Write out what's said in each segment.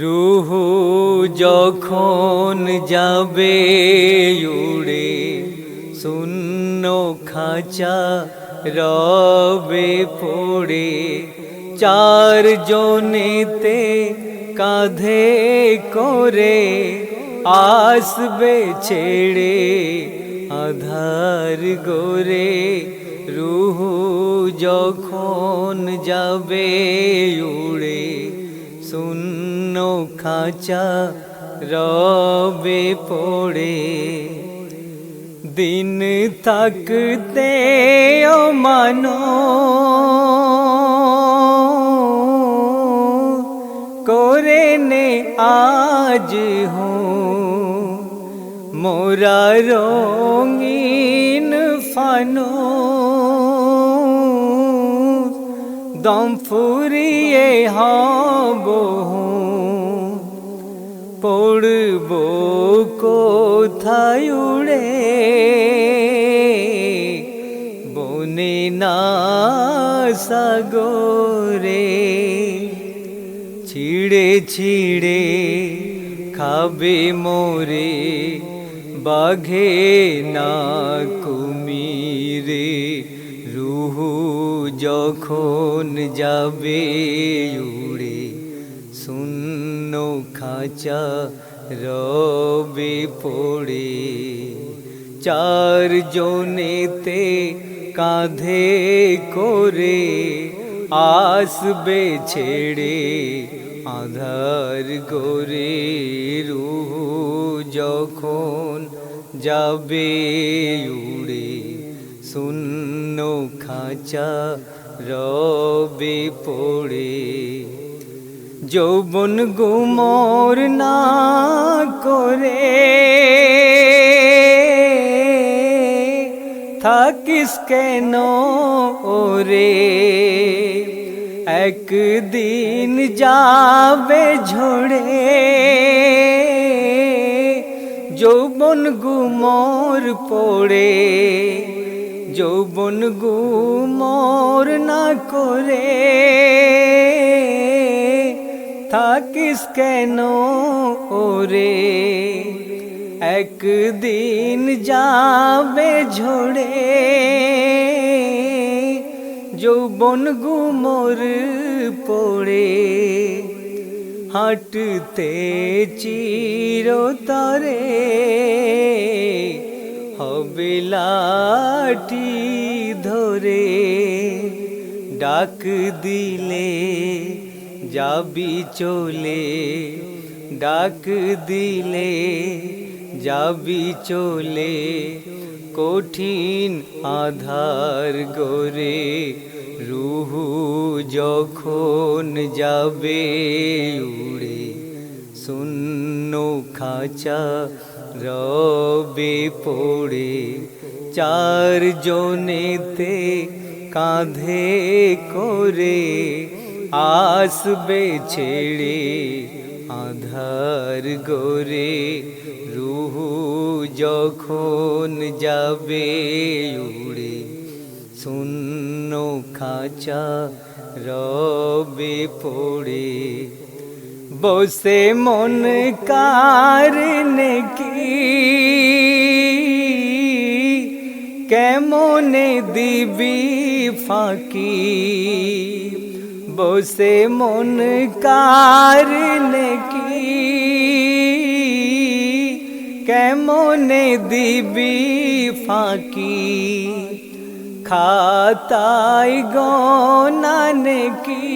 রুহু যখন যাবে উড়ে, শূন্য খাঁচা রবে পড়ে। চার জনেতে কাঁধে করে আসবে ছেড়ে আধার গোরে রুহু যখন যাবে উড়ে, শূন্য খাঁচা রবে পড়ে। দিন থাকতে ও মানো করে নে আজ হूँ। মোরা রঙিন ফানো দম ফুরিয়ে হব পড়ব কোথায় উড়ে? বনে না সাগরে ছিড়ে ছিড়ে খাবে মোরে, বাঘে না কুমিরে, রুহু যখন যাবে উড়ে শূন্য খাঁচা রবে পড়ে। চার জনেতে কাঁধে করে আসবে ছেড়ে আধার গোরে রুহ যখন যাবে উড়ে। শূন্য খাঁচা রবে পড়ে। যৌবন গুমর না করে। থাকিস কেন ওরে? একদিন যাবে ঝরে যৌবন গুমর পড়ে। যৌবন গুমর না করে। থাকিস কেন ওরে? একদিন যাবে ঝরে যৌবন গুমর পড়ে। হাঁটতে চিরতরে হবে ধরে। ডাক দিলে যাবি চলে, ডাক দিলে যাবি চলে, কঠিন আধার গরে রুহু যখন যাবে উড়ে, শূন্য খাঁচা রবে পড়ে চার জনেতে কাঁধে করে আসবে ছেড়ে আধার গোরে রুহু যখন যাবে উড়ে। শূন্য খাঁচা রবে পড়ে। বসে মন কারণে কি কেমনে দিবি ফাঁকি? বসে মন কারণে কি কেমনে দিবি ফাঁকি? খাতাই গনানে কি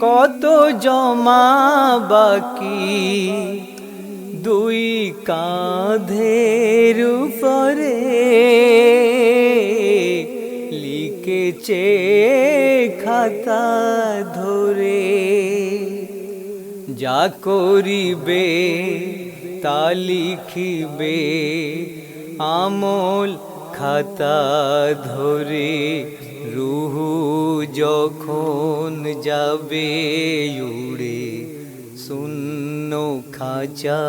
কত জমা বাকি? দুই কাঁধের লিখেছে খাতা ধরে, যা করিবে তা লিখিবে, আমল খাতা ধরে, রুহু যখন যাবে উড়ে, শূন্য খাঁচা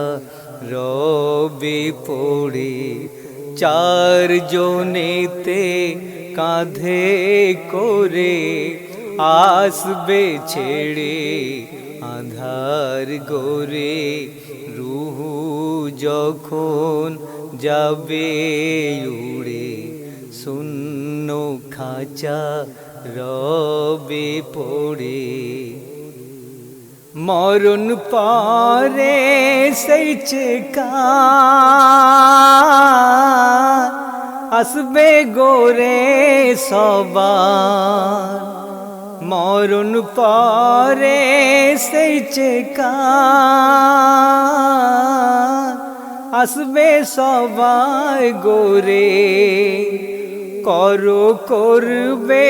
রবে পড়ে চার জনেতে কাঁধে করে আসবে ছেড়ে, আধার গোরে রুহু যখন যাবে উড়ে, শূন্য খাঁচা রবে পড়ে। মরণ পরে সেই চেকা আসবে গোরে সবার। মরণ পরে সেই চেকা আসবে সবাই গোরে, করো করবে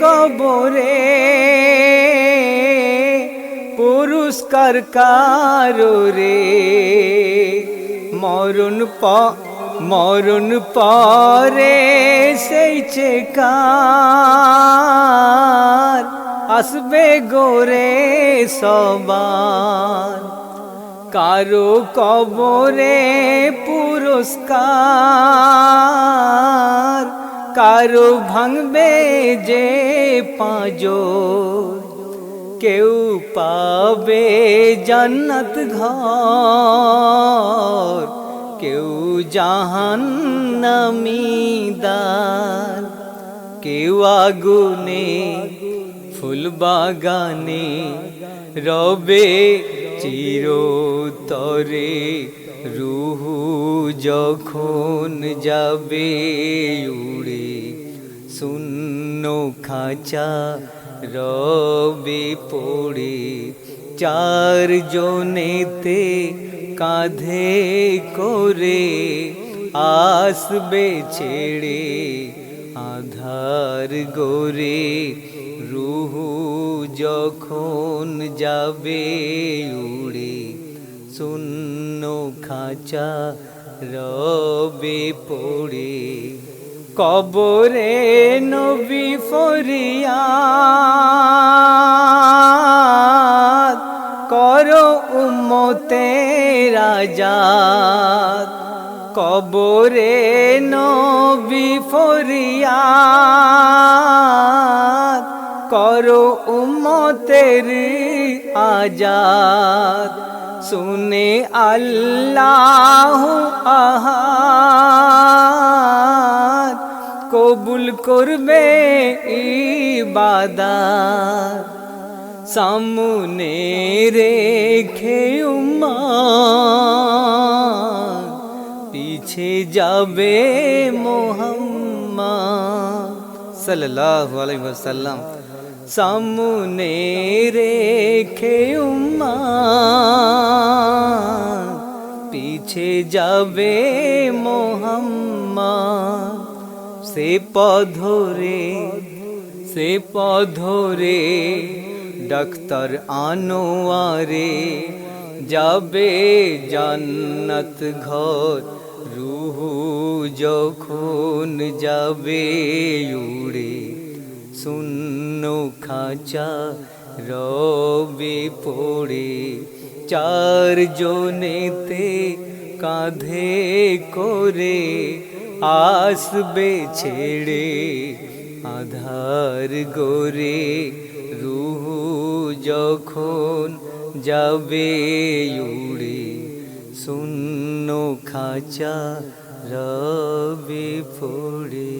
কবরে। পুরস্কার কারও রে মরণ প মরণ পরে সেই চেকার আসবে গোরে সবার। কারও কবরে পুরস্কার, কারও ভাঙবে যে পাঁজর। কেউ পাবে জান্নাত ঘর কেউ জাহান্নামীদার কেউ আগুনে ফুল বাগানে রবে চিরতরে, রুহু যখন যাবে উড়ে শূন্য খাঁচা রবে পড়ে চার জনেতে কাঁধে করে আসবে ছেড়ে, আধার গোরে রুহু যখন যাবে উড়ে, শূন্য খাঁচা রবে পড়ে। কবরে নবী ফরিয়াদ করো উম্মতে রাজাদ কবরে নবী ফরিয়াদ, করো উম্মতের আজাদ। শুনে আল্লাহ আহাদ, কবুল করবে ইবাদাত। সামনে রেখে উম্মা পিছে যাবে মোহাম্মদ সাল্লাল্লাহু আলাইহি ওয়াসাল্লাম। সামনে রেখে উম্মা পিছে যাবে মোহাম্মদ। সে পধরে সে পধরে ডাক্তার আনোয়ারে যাবে জান্নাত ঘর। যখন যাবে উড়ে, শূন্য খাঁচা রবে পড়ে। চার জনেতে কাঁধে করে আসবে ছেড়ে, আধার গোরে রুহু যখন যাবে উড়ে। শূন্য খাঁচা রবে পড়ে